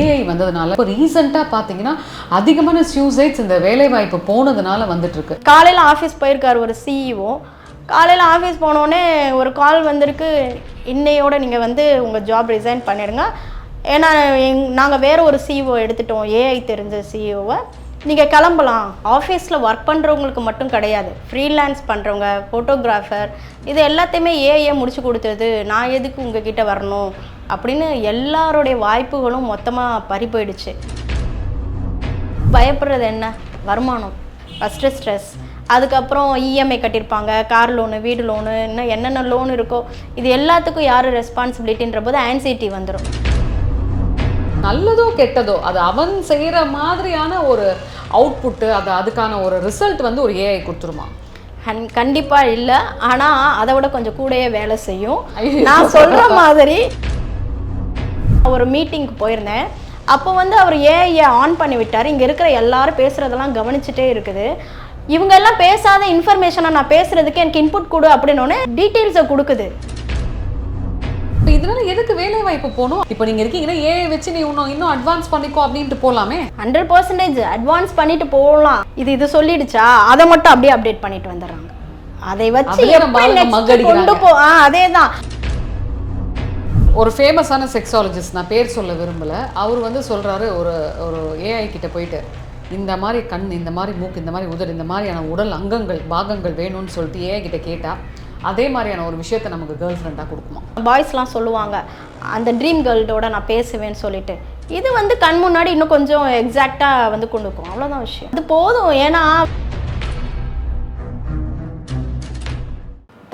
AI வந்ததுனால இப்போ ரீசெண்டாக பார்த்தீங்கன்னா அதிகமான சூசைட்ஸ் இந்த வேலைவாய்ப்பு போனதுனால வந்துட்டுருக்கு. காலையில் ஆஃபீஸ் போயிருக்காரு ஒரு சிஇஓ காலையில் ஆஃபீஸ் போனோடனே ஒரு கால் வந்திருக்கு. இன்னையோட நீங்கள் வந்து உங்கள் ஜாப் ரிசைன் பண்ணிடுங்க. ஏன்னா எங் நாங்கள் வேறு ஒரு சிஇஓ எடுத்துட்டோம். ஏஐ தெரிஞ்ச சிஇஓவை நீங்கள் கிளம்பலாம். ஆஃபீஸில் ஒர்க் பண்ணுறவங்களுக்கு மட்டும் கிடையாது. ஃப்ரீலான்ஸ் பண்ணுறவங்க ஃபோட்டோகிராஃபர் இது எல்லாத்தையுமே ஏஐயே முடிச்சு கொடுத்தது. நான் எதுக்கு உங்ககிட்ட வரணும்? அப்படின்னு எல்லாருடைய வாய்ப்புகளும் மொத்தமாக பறி போயிடுச்சு பயப்படுறது என்ன? வருமானம். ஃபஸ்ட்டு ஸ்ட்ரெஸ் அதுக்கப்புறம் இஎம்ஐ கட்டியிருப்பாங்க கார் லோனு வீடு லோனு இன்னும் என்னென்ன லோன் இருக்கோ இது எல்லாத்துக்கும் யார் ரெஸ்பான்சிபிலிட்டின்ற போது ஆன்சைட்டி வந்துடும் நல்லதோ கெட்டதோ அது அவன் செய்கிற மாதிரியான ஒரு அவுட்புட்டு அது அதுக்கான ஒரு ரிசல்ட் வந்து ஒரு ஏஐ கொடுத்துருமா? கண் கண்டிப்பாக இல்லை. ஆனால் அதை விட கொஞ்சம் கூடயே வேலை செய்யும். நான் சொல்கிற மாதிரி ஒரு மீட்டிங்க்கு போயிருந்தேன். அப்போ வந்து அவர் ஏஐயை ஆன் பண்ணி விட்டார். இங்கே இருக்கிற எல்லாரும் பேசுகிறதெல்லாம் கவனிச்சுட்டே இருக்குது. இவங்க எல்லாம் பேசாத இன்ஃபர்மேஷனை நான் பேசுகிறதுக்கு எனக்கு இன்புட் கொடு அப்படின்னோடனே டீட்டெயில்ஸை கொடுக்குது. இப்போ இதனால எதுக்கு வேலை வாய்ப்பு போகணும்? இப்போ நீங்க இருக்கீங்கன்னா ஏஐ வச்சு நீ இன்னும் இன்னும் அட்வான்ஸ் பண்ணிக்கோ அப்படின்ட்டு போகலாமே ஹண்ட்ரட் பர்சன்டேஜ் அட்வான்ஸ் பண்ணிட்டு போகலாம். இது இது சொல்லிடுச்சா? அதை மட்டும் அப்படியே அப்டேட் பண்ணிட்டு வந்துடுறாங்க. அதை வச்சு. கொண்டு போ அதே தான் ஒரு ஃபேமஸான செக்ஸாலஜிஸ்ட் நான் பேர் சொல்ல விரும்பல. அவர் வந்து சொல்கிறாரு ஒரு ஒரு ஏஐ கிட்ட போயிட்டு இந்த மாதிரி கண் இந்த மாதிரி மூக்கு இந்த மாதிரி உதடு இந்த மாதிரியான உடல் அங்கங்கள் பாகங்கள் வேணும்னு சொல்லிட்டு ஏஐ கிட்ட கேட்டால் அதே மாதிரியான ஒரு விஷயத்த நமக்கு கேர்ள் ஃப்ரெண்டாக கொடுக்குமா? பாய்ஸ்லாம் சொல்லுவாங்க அந்த ட்ரீம் கேர்ள்டோட நான் பேசுவேன்னு சொல்லிட்டு. இது வந்து கண் முன்னாடி இன்னும் கொஞ்சம் எக்ஸாக்டாக வந்து கொண்டு அவ்வளோதான் விஷயம். இது போதும். ஏன்னா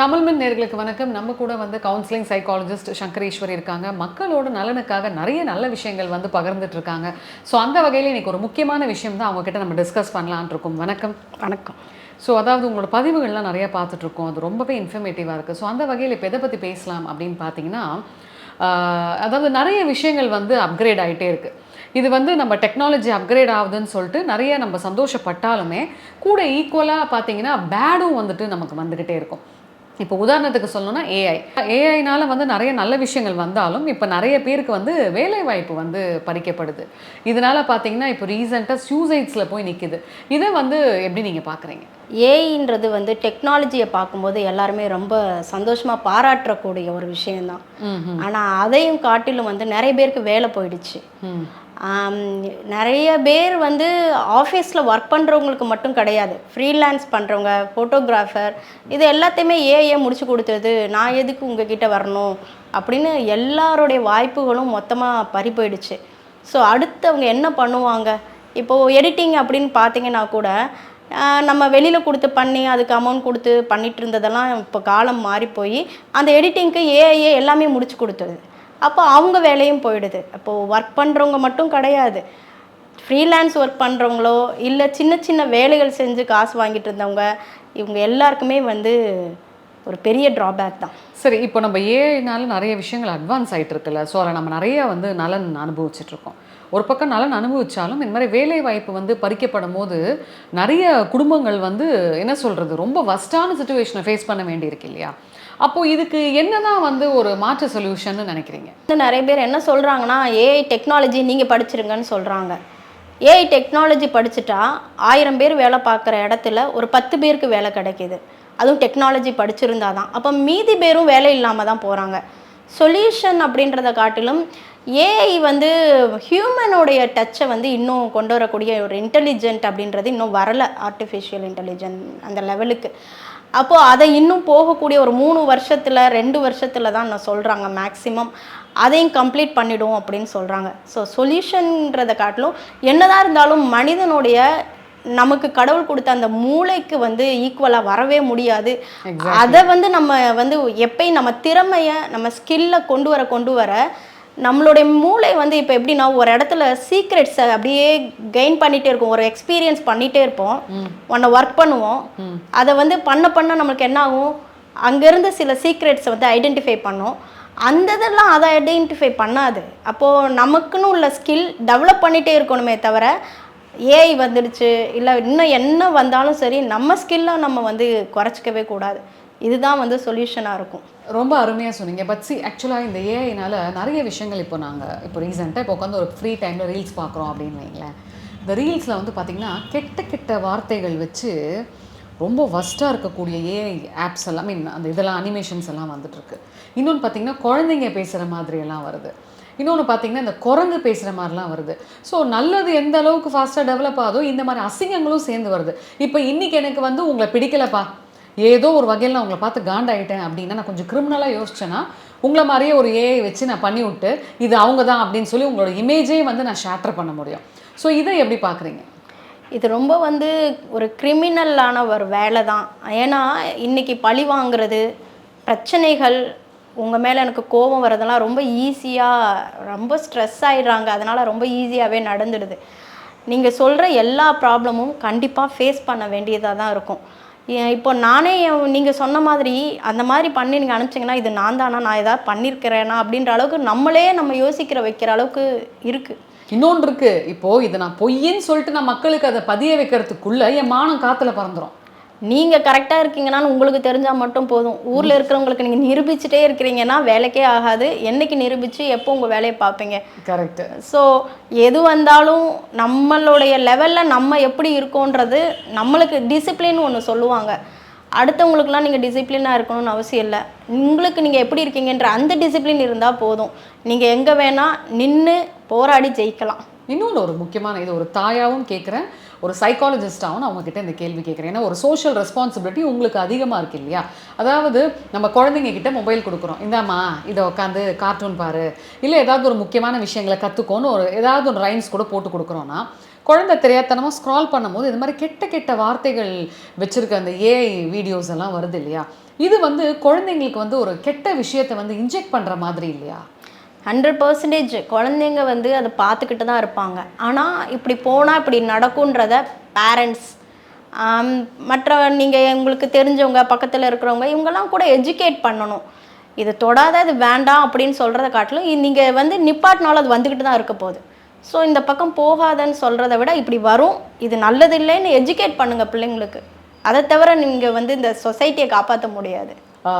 தமிழ்மின் நேர்களுக்கு வணக்கம். நம்ம கூட வந்து கவுன்சிலிங் சைக்காலஜிஸ்ட் சங்கரேஸ்வரி இருக்காங்க. மக்களோட நலனுக்காக நிறைய நல்ல விஷயங்கள் வந்து பகிர்ந்துட்டு இருக்காங்க. ஸோ அந்த வகையில் இன்னைக்கு ஒரு முக்கியமான விஷயம் தான் அவங்க கிட்ட நம்ம டிஸ்கஸ் பண்ணலாம்னு இருக்கோம். வணக்கம். வணக்கம். ஸோ அதாவது உங்களோட பதிவுகள்லாம் நிறைய பார்த்துட்டு இருக்கோம். அது ரொம்பவே இன்ஃபர்மேட்டிவாக இருக்குது ஸோ அந்த வகையில் இப்போ எதை பற்றி பேசலாம் அப்படின்னு பார்த்தீங்கன்னா அதாவது நிறைய விஷயங்கள் வந்து அப்கிரேட் ஆகிட்டே இருக்குது இது வந்து நம்ம டெக்னாலஜி அப்கிரேட் ஆகுதுன்னு சொல்லிட்டு நிறைய நம்ம சந்தோஷப்பட்டாலுமே கூட ஈக்குவலாக பார்த்தீங்கன்னா பேடும் வந்துட்டு நமக்கு வந்துக்கிட்டே இருக்கும். இப்போ உதாரணத்துக்கு சொல்லணும்னா ஏஐ ஏஐனால வந்து நிறைய நல்ல விஷயங்கள் வந்தாலும் இப்போ நிறைய பேருக்கு வந்து வேலை வாய்ப்பு வந்து பறிக்கப்படுது. இதனால பார்த்தீங்கன்னா இப்போ ரீசெண்டாக சூசைட்ஸில் போய் நிற்குது இதை வந்து எப்படி நீங்கள் பார்க்குறீங்க ஏஐன்றது வந்து டெக்னாலஜியை பார்க்கும்போது எல்லாருமே ரொம்ப சந்தோஷமாக பாராட்டக்கூடிய ஒரு விஷயம்தான். ஆனால் அதையும் காட்டிலும் வந்து நிறைய பேருக்கு வேலை போயிடுச்சு. நிறைய பேர் வந்து ஆஃபீஸில் ஒர்க் பண்ணுறவங்களுக்கு மட்டும் கிடையாது. ஃப்ரீலான்ஸ் பண்ணுறவங்க ஃபோட்டோகிராஃபர் இது எல்லாத்தையுமே ஏஏ முடிச்சு கொடுத்தது நான் எதுக்கு உங்ககிட்ட வரணும்? அப்படின்னு எல்லாருடைய வாய்ப்புகளும் மொத்தமாக பறி போயிடுச்சு. ஸோ அடுத்தவங்க என்ன பண்ணுவாங்க? இப்போது எடிட்டிங் அப்படின்னு பார்த்தீங்கன்னா கூட நம்ம வெளியில் கொடுத்து பண்ணி அதுக்கு அமௌண்ட் கொடுத்து பண்ணிட்டு இருந்ததெல்லாம் இப்போ காலம் மாறி போய் அந்த எடிட்டிங்க்கு ஏஐஏ எல்லாமே முடிச்சு கொடுத்துருது அப்போ அவங்க வேலையும் போயிடுது. அப்போது ஒர்க் பண்ணுறவங்க மட்டும் கிடையாது. ஃப்ரீலான்ஸ் ஒர்க் பண்ணுறவங்களோ இல்லை சின்ன சின்ன வேலைகள் செஞ்சு காசு வாங்கிட்டு இருந்தவங்க இவங்க எல்லாருக்குமே வந்து ஒரு பெரிய ட்ராபேக் தான். சரி இப்போ நம்ம ஏஐனால நிறைய விஷயங்கள் அட்வான்ஸ் ஆகிட்டு இருக்குல்ல. ஸோ அதில் நம்ம நிறைய வந்து நலன் அனுபவிச்சிட்ருக்கோம் ஒரு பக்கம் நலன் அனுபவிச்சாலும் இந்த மாதிரி வேலை வாய்ப்பு வந்து பறிக்கப்படும் போது நிறைய குடும்பங்கள் வந்து என்ன சொல்கிறது ரொம்ப வஸ்டான சுச்சுவேஷனை ஃபேஸ் பண்ண வேண்டியிருக்கு இல்லையா? அப்போ இதுக்கு என்னதான் வந்து ஒரு மாற்று சொல்யூஷன் நினைக்கிறீங்க? நிறைய பேர் என்ன சொல்கிறாங்கன்னா ஏஐ டெக்னாலஜி நீங்கள் படிச்சிருங்கன்னு சொல்கிறாங்க ஏஐ டெக்னாலஜி படிச்சுட்டா ஆயிரம் பேர் வேலை பார்க்குற இடத்துல ஒரு பத்து பேருக்கு வேலை கிடைக்கிது. அதுவும் டெக்னாலஜி படிச்சிருந்தா தான். அப்போ மீதி பேரும் வேலை இல்லாமல் தான் போகிறாங்க சொல்யூஷன் அப்படின்றத காட்டிலும் ஏஐ வந்து ஹியூமனுடைய டச்சை வந்து இன்னும் கொண்டு வரக்கூடிய ஒரு இன்டெலிஜென்ட் அப்படின்றது இன்னும் வரல. ஆர்டிஃபிஷியல் இன்டெலிஜென்ட் அந்த லெவலுக்கு அப்போது அதை இன்னும் போகக்கூடிய ஒரு மூணு வருஷத்தில் ரெண்டு வருஷத்தில் தான் நான் சொல்கிறாங்க மேக்ஸிமம் அதையும் கம்ப்ளீட் பண்ணிடும் அப்படின்னு சொல்கிறாங்க ஸோ சொல்யூஷன்றதை காட்டிலும் என்னதான் இருந்தாலும் மனிதனுடைய நமக்கு கடவுள் கொடுத்த அந்த மூளைக்கு வந்து ஈக்குவலாக வரவே முடியாது. அதை வந்து நம்ம வந்து எப்பயும் நம்ம திறமையை நம்ம ஸ்கில்லை கொண்டு வர கொண்டு வர நம்மளுடைய மூளை வந்து இப்போ எப்படின்னா ஒரு இடத்துல சீக்ரெட்ஸை அப்படியே கெயின் பண்ணிகிட்டே இருக்கும். ஒரு எக்ஸ்பீரியன்ஸ் பண்ணிகிட்டே இருப்போம். ஒன்றை ஒர்க் பண்ணுவோம். அதை வந்து பண்ண பண்ண நம்மளுக்கு என்ன ஆகும்? அங்கேருந்து சில சீக்ரெட்ஸை வந்து ஐடென்டிஃபை பண்ணோம். அந்த இதெல்லாம் அதை ஐடென்டிஃபை பண்ணாது. அப்போது நமக்குன்னு உள்ள ஸ்கில் டெவலப் பண்ணிகிட்டே இருக்கணுமே தவிர ஏஐ வந்துடுச்சு இல்லை இன்னும் என்ன வந்தாலும் சரி நம்ம ஸ்கில்லை நம்ம வந்து குறைச்சிக்கவே கூடாது. இதுதான் வந்து சொல்யூஷனாக இருக்கும். ரொம்ப அருமையாக சொன்னீங்க. பட் சி ஆக்சுவலாக இந்த ஏஐனால நிறைய விஷயங்கள் இப்போ நாங்கள் இப்போ ரீசெண்டாக இப்போ உட்காந்து ஒரு ஃப்ரீ டைமில் ரீல்ஸ் பார்க்குறோம் அப்படின்னு வைங்களேன். இந்த ரீல்ஸில் வந்து பார்த்திங்கன்னா கெட்ட கெட்ட வார்த்தைகள் வச்சு ரொம்ப வஸ்ட்டாக இருக்கக்கூடிய ஏஐ ஆப்ஸ் எல்லாம் மீன் அந்த இதெல்லாம் அனிமேஷன்ஸ் எல்லாம் வந்துட்டுருக்கு. இன்னொன்று பார்த்தீங்கன்னா குழந்தைங்க பேசுகிற மாதிரியெல்லாம் வருது. இன்னொன்று பார்த்தீங்கன்னா இந்த குரங்கு பேசுகிற மாதிரிலாம் வருது. ஸோ நல்லது எந்த அளவுக்கு ஃபாஸ்ட்டாக டெவலப் ஆகுதோ இந்த மாதிரி அசிங்கங்களும் சேர்ந்து வருது. இப்போ இன்றைக்கி எனக்கு வந்து உங்களை பிடிக்கலப்பா. ஏதோ ஒரு வகையில் நான் உங்களை பார்த்து காண்டாயிட்டேன் அப்படின்னா நான் கொஞ்சம் கிரிமினலாக யோசிச்சேன்னா உங்களை மாதிரியே ஒரு ஏஐ வச்சு நான் பண்ணி விட்டு இது அவங்க தான் அப்படின்னு சொல்லி உங்களோட இமேஜே வந்து நான் ஷேட்டர் பண்ண முடியும். ஸோ இதை எப்படி பார்க்குறீங்க இது ரொம்ப வந்து ஒரு கிரிமினலான ஒரு வேலை தான் ஏன்னா இன்றைக்கி பழி வாங்குறது பிரச்சனைகள் உங்கள் மேலே எனக்கு கோபம் வரதெல்லாம் ரொம்ப ஈஸியாக ரொம்ப ஸ்ட்ரெஸ் ஆகிடுறாங்க அதனால் ரொம்ப ஈஸியாகவே நடந்துடுது. நீங்கள் சொல்கிற எல்லா ப்ராப்ளமும் கண்டிப்பாக ஃபேஸ் பண்ண வேண்டியதாக தான் இருக்கும். இப்போ நானே நீங்கள் சொன்ன மாதிரி அந்த மாதிரி பண்ணி நீங்கள் அனுப்பிச்சிங்கன்னா இது நான் தானா? நான் ஏதாவது பண்ணியிருக்கிறேனா அப்படின்ற அளவுக்கு நம்மளே நம்ம யோசிக்கிற வைக்கிற அளவுக்கு இருக்குது இன்னொன்று இருக்குது இப்போது இதை நான் பொய்ன்னு சொல்லிட்டு நான் மக்களுக்கு அதை பதிய வைக்கிறதுக்குள்ளே என் மானம் காற்றுல பறந்துடும் நீங்கள் கரெக்டாக இருக்கீங்கன்னு உங்களுக்கு தெரிஞ்சால் மட்டும் போதும். ஊரில் இருக்கிறவங்களுக்கு நீங்கள் நிரூபிச்சுட்டே இருக்கிறீங்கன்னா வேலைக்கே ஆகாது. என்னைக்கு நிரூபித்து எப்போ உங்கள் வேலையை பார்ப்பீங்க? கரெக்ட் ஸோ எது வந்தாலும் நம்மளுடைய லெவலில் நம்ம எப்படி இருக்கோன்றது நம்மளுக்கு டிசிப்ளின் ஒன்று சொல்லுவாங்க. அடுத்தவங்களுக்குலாம் நீங்கள் டிசிப்ளினாக இருக்கணும்னு அவசியம் இல்லை. உங்களுக்கு நீங்கள் எப்படி இருக்கீங்கன்ற அந்த டிசிப்ளின் இருந்தால் போதும். நீங்கள் எங்கே வேணால் நின்று போராடி ஜெயிக்கலாம். இன்னொன்று ஒரு முக்கியமான இது ஒரு தாயாவும் கேட்குறேன் ஒரு சைக்காலஜிஸ்டாகவும் நான் உங்ககிட்ட இந்த கேள்வி கேட்குறேன். ஏன்னா ஒரு சோஷியல் ரெஸ்பான்சிபிலிட்டி உங்களுக்கு அதிகமாக இருக்கு இல்லையா? அதாவது நம்ம குழந்தைங்க கிட்ட மொபைல் கொடுக்குறோம். இந்தாம்மா இதை உட்காந்து கார்ட்டூன் பாரு. இல்லை ஏதாவது ஒரு முக்கியமான விஷயங்களை கற்றுக்கோன்னு ஒரு ஏதாவது ஒரு ரைம்ஸ் கூட போட்டு கொடுக்குறோன்னா குழந்தை தெரியாதனமாக ஸ்க்ரால் பண்ணும்போது இது மாதிரி கெட்ட கெட்ட வார்த்தைகள் வச்சுருக்க அந்த ஏஐ வீடியோஸ் எல்லாம் வருது இல்லையா? இது வந்து குழந்தைங்களுக்கு வந்து ஒரு கெட்ட விஷயத்தை வந்து இன்ஜெக்ட் பண்ணுற மாதிரி இல்லையா? ஹண்ட்ரட் பர்சன்டேஜ் குழந்தைங்க வந்து அதை பார்த்துக்கிட்டு தான் இருப்பாங்க. ஆனால் இப்படி போனால் இப்படி நடக்குன்றத பேரண்ட்ஸ் மற்ற நீங்கள் உங்களுக்கு தெரிஞ்சவங்க பக்கத்தில் இருக்கிறவங்க இவங்கெல்லாம் கூட எஜுகேட் பண்ணணும். இது தொடாத இது வேண்டாம் அப்படின்னு சொல்கிறத காட்டிலும் நீங்கள் வந்து நிப்பாட்டினாலும் அது வந்துக்கிட்டு தான் இருக்க போகுது. ஸோ இந்த பக்கம் போகாதன்னு சொல்கிறத விட இப்படி வரும். இது நல்லது இல்லைன்னு எஜுகேட் பண்ணுங்கள் பிள்ளைங்களுக்கு. அதை தவிர நீங்கள் வந்து இந்த சொசைட்டியை காப்பாற்ற முடியாது.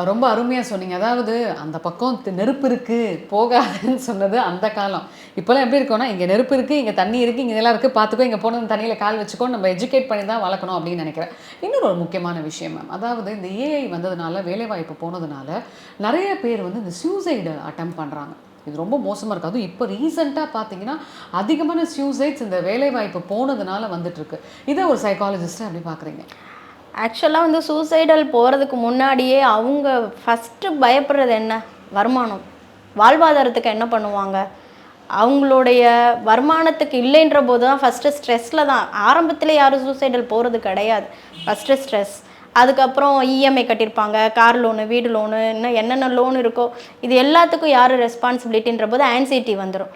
ரொம்ப அருமையாக சொன்னீங்க. அதாவது அந்த பக்கம் நெருப்பு இருக்குது போகாதுன்னு சொன்னது அந்த காலம். இப்போலாம் எப்படி இருக்கோம்னா இங்கே நெருப்பு இருக்குது இங்கே தண்ணி இருக்குது இங்கே இதெல்லாம் இருக்குது பார்த்துக்கோ இங்கே போனது தண்ணியில் கால் வச்சுக்கோ நம்ம எஜுகேட் பண்ணி தான் வளர்க்கணும் அப்படின்னு நினைக்கிறேன். இன்னொரு ஒரு முக்கியமான விஷயம் மேம் அதாவது இந்த ஏஐ வந்ததுனால வேலைவாய்ப்பு போனதுனால நிறைய பேர் வந்து இந்த சூசைடு அட்டம் பண்ணுறாங்க இது ரொம்ப மோசமாக இருக்கு. அதுவும் இப்போ ரீசெண்டாக பார்த்தீங்கன்னா அதிகமான சூசைட்ஸ் இந்த வேலைவாய்ப்பு போனதுனால வந்துட்டுருக்கு இதை ஒரு சைக்காலஜிஸ்ட்டை எப்படி பார்க்குறீங்க ஆக்சுவலாக வந்து சூசைடல் போகிறதுக்கு முன்னாடியே அவங்க ஃபஸ்ட்டு பயப்படுறது என்ன? வருமானம். வாழ்வாதாரத்துக்கு என்ன பண்ணுவாங்க? அவங்களுடைய வருமானத்துக்கு இல்லைன்ற போது தான் ஃபஸ்ட்டு ஸ்ட்ரெஸ்ஸில் தான். ஆரம்பத்தில் யாரும் சூசைடல் போகிறது கிடையாது. ஃபஸ்ட்டு ஸ்ட்ரெஸ் அதுக்கப்புறம் இஎம்ஐ கட்டியிருப்பாங்க கார் லோனு வீடு லோனு இன்னும் என்னென்ன லோன் இருக்கோ இது எல்லாத்துக்கும் யார் ரெஸ்பான்சிபிலிட்டின்ற போது ஆன்சைட்டி வந்துடும்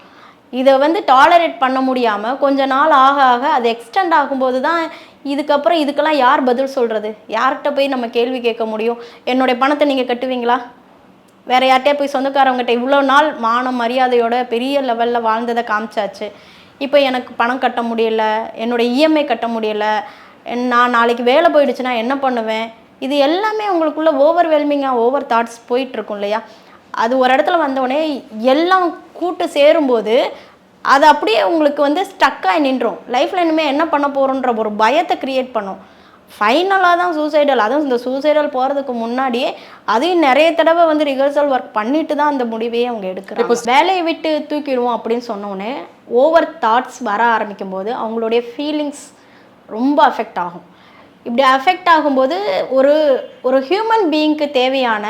இதை வந்து டாலரேட் பண்ண முடியாமல் கொஞ்ச நாள் ஆக ஆக அது எக்ஸ்டெண்ட் ஆகும்போது தான் இதுக்கப்புறம் இதுக்கெல்லாம் யார் பதில் சொல்கிறது யார்கிட்ட போய் நம்ம கேள்வி கேட்க முடியும்? என்னுடைய பணத்தை நீங்கள் கட்டுவீங்களா? வேற யார்கிட்டயா போய் சொந்தக்காரவங்ககிட்ட இவ்வளோ நாள் மானம் மரியாதையோட பெரிய லெவலில் வாழ்ந்ததை காமிச்சாச்சு. இப்போ எனக்கு பணம் கட்ட முடியல என்னோடய இஎம்ஐ கட்ட முடியல என் நான் நாளைக்கு வேலை போயிடுச்சுன்னா என்ன பண்ணுவேன்? இது எல்லாமே உங்களுக்குள்ள ஓவர் வெல்மிங்காக ஓவர் தாட்ஸ் போயிட்டுருக்கும் இல்லையா? அது ஒரு இடத்துல வந்தோடனே எல்லாம் கூட்டு சேரும்போது அது அப்படியே உங்களுக்கு வந்து ஸ்டக்காகி நின்றோம். லைஃப்பில் இனிமேல் என்ன பண்ண போகிறோன்ற ஒரு பயத்தை க்ரியேட் பண்ணும். ஃபைனலாக தான் சூசைடல் அதுவும் இந்த சூசைடல் போகிறதுக்கு முன்னாடியே அதையும் நிறைய தடவை வந்து ரிஹர்சல் ஒர்க் பண்ணிட்டு தான் அந்த முடிவையே அவங்க எடுக்கிறாங்க. வேலையை விட்டு தூக்கிடுவோம் அப்படின்னு சொன்னோடனே ஓவர் தாட்ஸ் வர ஆரம்பிக்கும் போது அவங்களுடைய ஃபீலிங்ஸ் ரொம்ப அஃபெக்ட் ஆகும். இப்படி அஃபெக்ட் ஆகும்போது ஒரு ஒரு ஹியூமன் பீயிங்க்கு தேவையான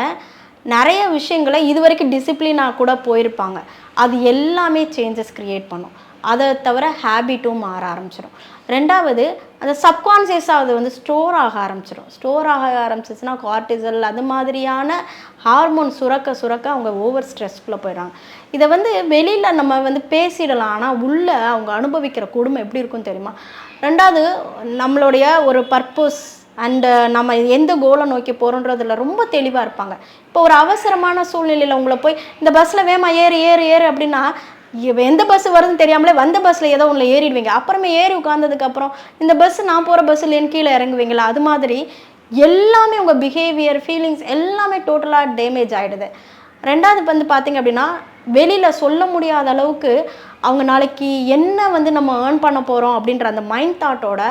நிறைய விஷயங்களை இது வரைக்கும் டிசிப்ளினாக கூட போயிருப்பாங்க. அது எல்லாமே சேஞ்சஸ் க்ரியேட் பண்ணும். அதை தவிர ஹேபிட்டும் மாற ஆரம்பிச்சிடும் ரெண்டாவது அந்த சப்கான்சியஸாக அது வந்து ஸ்டோர் ஆக ஆரம்பிச்சிடும் ஸ்டோர் ஆக ஆரம்பிச்சிச்சுன்னா கார்டிசல் அது மாதிரியான ஹார்மோன் சுரக்க சுரக்க அவங்க ஓவர் ஸ்ட்ரெஸ்க்குள்ளே போயிடுறாங்க. இதை வந்து வெளியில் நம்ம வந்து பேசிடலாம். ஆனால் உள்ளே அவங்க அனுபவிக்கிற கொடுமை எப்படி இருக்கும் தெரியுமா? ரெண்டாவது நம்மளுடைய ஒரு பர்பஸ் அண்டு uh, நம்ம எந்த கோலை நோக்கி போகிறோன்றதுல ரொம்ப தெளிவாக இருப்பாங்க. இப்போ ஒரு அவசரமான சூழ்நிலையில் உங்களை போய் இந்த பஸ்ஸில் வேமா ஏறு ஏறு ஏறு அப்படின்னா எந்த பஸ் வருதுன்னு தெரியாமலே வந்த பஸ்ஸில் ஏதோ உங்களை ஏறிடுவீங்க. அப்புறமே ஏறி உட்காந்ததுக்கப்புறம் இந்த பஸ் நான் போகிற பஸ்ஸில் இல்லைன்னு கீழே இறங்குவீங்களா? அது மாதிரி எல்லாமே உங்கள் பிஹேவியர் ஃபீலிங்ஸ் எல்லாமே டோட்டலாக டேமேஜ் ஆகிடுது ரெண்டாவது வந்து பார்த்தீங்க அப்படின்னா வெளியில் சொல்ல முடியாத அளவுக்கு அவங்க நாளைக்கு என்ன வந்து நம்ம ஏர்ன் பண்ண போகிறோம் அப்படின்ற அந்த மைண்ட் தாட்டோட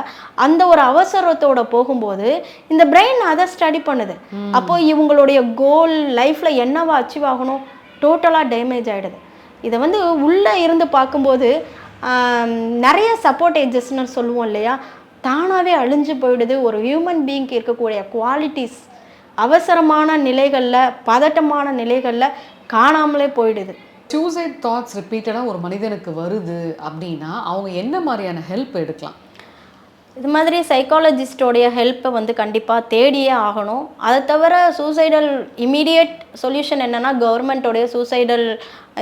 அந்த ஒரு அவசரத்தோட போகும்போது இந்த பிரெயின் அதை ஸ்டடி பண்ணுது. அப்போ இவங்களுடைய கோல் லைஃப்பில் என்னவா அச்சீவ் ஆகணும்? டோட்டலாக டேமேஜ் ஆகிடுது இதை வந்து உள்ளே இருந்து பார்க்கும்போது நிறைய சப்போர்ட் ஏஜஸ்ன்னு சொல்லுவோம் இல்லையா? தானாகவே அழிஞ்சு போயிடுது. ஒரு ஹியூமன் பீயிங்க்கு இருக்கக்கூடிய குவாலிட்டிஸ் அவசரமான நிலைகளில் பதட்டமான நிலைகளில் காணாமலே போயிடுது. சூசைட் தாட்ஸ் ரிப்பீட்டடாக ஒரு மனிதனுக்கு வருது அப்படின்னா அவங்க என்ன மாதிரியான ஹெல்ப் எடுக்கலாம்? இது மாதிரி சைக்காலஜிஸ்டோடைய ஹெல்ப்பை வந்து கண்டிப்பாக தேடியே ஆகணும். அதை தவிர சூசைடல் இமீடியட் சொல்யூஷன் என்னன்னா கவர்மெண்ட்டோடைய சூசைடல்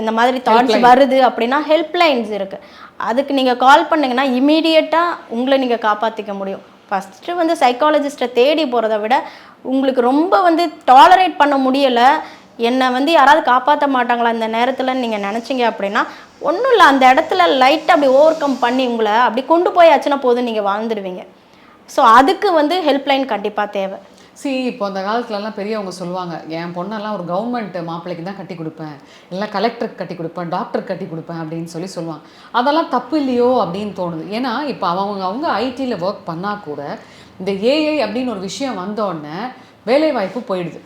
இந்த மாதிரி தாட்ஸ் வருது அப்படின்னா ஹெல்ப்லைன்ஸ் இருக்குது அதுக்கு நீங்கள் கால் பண்ணீங்கன்னா இமீடியட்டாக உங்களை நீங்கள் காப்பாற்றிக்க முடியும். ஃபஸ்ட்டு வந்து சைக்காலஜிஸ்ட்டை தேடி போகிறத விட உங்களுக்கு ரொம்ப வந்து டாலரேட் பண்ண முடியலை. என்னை வந்து யாராவது காப்பாற்ற மாட்டாங்களா இந்த நேரத்தில் நீங்கள் நினச்சிங்க அப்படின்னா ஒன்றும் இல்லை அந்த இடத்துல லைட்டாக அப்படி ஓவர் கம் பண்ணி உங்களை அப்படி கொண்டு போயாச்சுன்னா போதும் நீங்கள் வாழ்ந்துடுவீங்க ஸோ அதுக்கு வந்து ஹெல்ப்லைன் கண்டிப்பாக தேவை. சி இப்போ அந்த காலத்துலலாம் பெரியவங்க சொல்லுவாங்க என் பொண்ணெல்லாம் ஒரு கவர்மெண்ட் மாப்பிள்ளைக்கு தான் கட்டி கொடுப்பேன். இல்லை கலெக்டருக்கு கட்டி கொடுப்பேன் டாக்டருக்கு கட்டி கொடுப்பேன் அப்படின்னு சொல்லி சொல்லுவாங்க. அதெல்லாம் தப்பு இல்லையோ அப்படின்னு தோணுது. ஏன்னா இப்போ அவங்க அவங்க ஐடியில் ஒர்க் பண்ணால் கூட இந்த ஏஐ அப்படின்னு ஒரு விஷயம் வந்தோடனே வேலைவாய்ப்பு போயிடுது.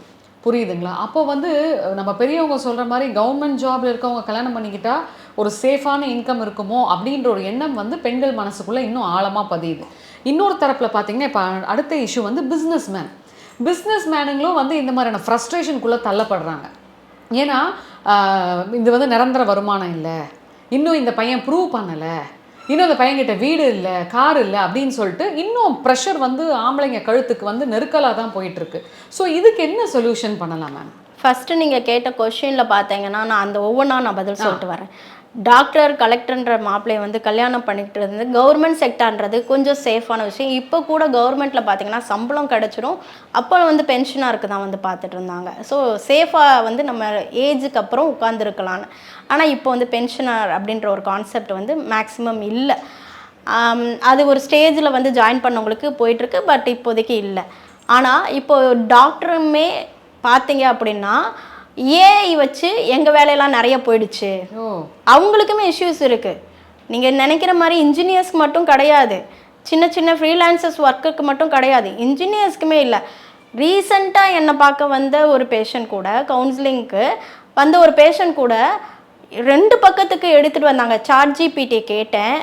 புரியுதுங்களா? அப்போ வந்து நம்ம பெரியவங்க சொல்கிற மாதிரி கவர்மெண்ட் ஜாப்ல இருக்கவங்க கல்யாணம் பண்ணிக்கிட்டா ஒரு சேஃபான இன்கம் இருக்குமோ அப்படின்ற ஒரு எண்ணம் வந்து பெண்கள் மனசுக்குள்ளே இன்னும் ஆழமாக பதியுது. இன்னொரு தரப்பில் பார்த்தீங்கன்னா இப்போ அடுத்த இஷ்யூ வந்து பிஸ்னஸ் மேன் பிஸ்னஸ் மேனுங்களும் வந்து இந்த மாதிரியான ஃப்ரஸ்ட்ரேஷனுக்குள்ளே தள்ளப்படுறாங்க. ஏன்னா இது வந்து நிரந்தர வருமானம் இல்லை. இன்னும் இந்த பையன் ப்ரூவ் பண்ணலை. இன்னும் இந்த பையன்கிட்ட வீடு இல்லை கார் இல்லை அப்படின்னு சொல்லிட்டு இன்னும் ப்ரெஷர் வந்து ஆம்பளைங்க கழுத்துக்கு வந்து நெருக்கலாக தான் போயிட்டுருக்கு. ஸோ இதுக்கு என்ன சொல்யூஷன் பண்ணலாம் மேம் ஃபஸ்ட்டு நீங்கள் கேட்ட கொஷினில் பார்த்தீங்கன்னா நான் அந்த ஒவ்வொன்றா நான் பதில் சொல்லிட்டு வரேன். டாக்டர் கலெக்டர்ன்ற மாப்பிள்ளையை வந்து கல்யாணம் பண்ணிக்கிட்டு இருந்து கவர்மெண்ட் செக்டார்ன்றது கொஞ்சம் சேஃபான விஷயம். இப்போ கூட கவர்மெண்ட்டில் பார்த்தீங்கன்னா சம்பளம் கிடச்சிரும். அப்போ வந்து பென்ஷனாருக்கு தான் வந்து பார்த்துட்டு இருந்தாங்க. ஸோ சேஃபாக வந்து நம்ம ஏஜுக்கு அப்புறம் உட்காந்துருக்கலான்னு ஆனால் இப்போ வந்து பென்ஷனர் அப்படின்ற ஒரு கான்செப்ட் வந்து மேக்ஸிமம் இல்லை. அது ஒரு ஸ்டேஜில் வந்து ஜாயின் பண்ணவங்களுக்கு போயிட்டுருக்கு பட் இப்போதைக்கு இல்லை. ஆனால் இப்போ டாக்டருமே பார்த்தீங்க அப்படின்னா ஏஐ வச்சு எங்கள் வேலையெல்லாம் நிறைய போயிடுச்சு. அவங்களுக்குமே இஷ்யூஸ் இருக்குது நீங்கள் நினைக்கிற மாதிரி இன்ஜினியர்ஸ்க்கு மட்டும் கிடையாது. சின்ன சின்ன ஃப்ரீலான்சர்ஸ் ஒர்க்குக்கு மட்டும் கிடையாது. இன்ஜினியர்ஸ்க்குமே இல்லை. ரீசண்டாக என்னை பார்க்க வந்த ஒரு பேஷண்ட் கூட கவுன்சிலிங்க்கு வந்த ஒரு பேஷண்ட் கூட ரெண்டு பக்கத்துக்கு எடுத்துகிட்டு வந்தாங்க. சார்ட் ஜிபிடி கேட்டேன்.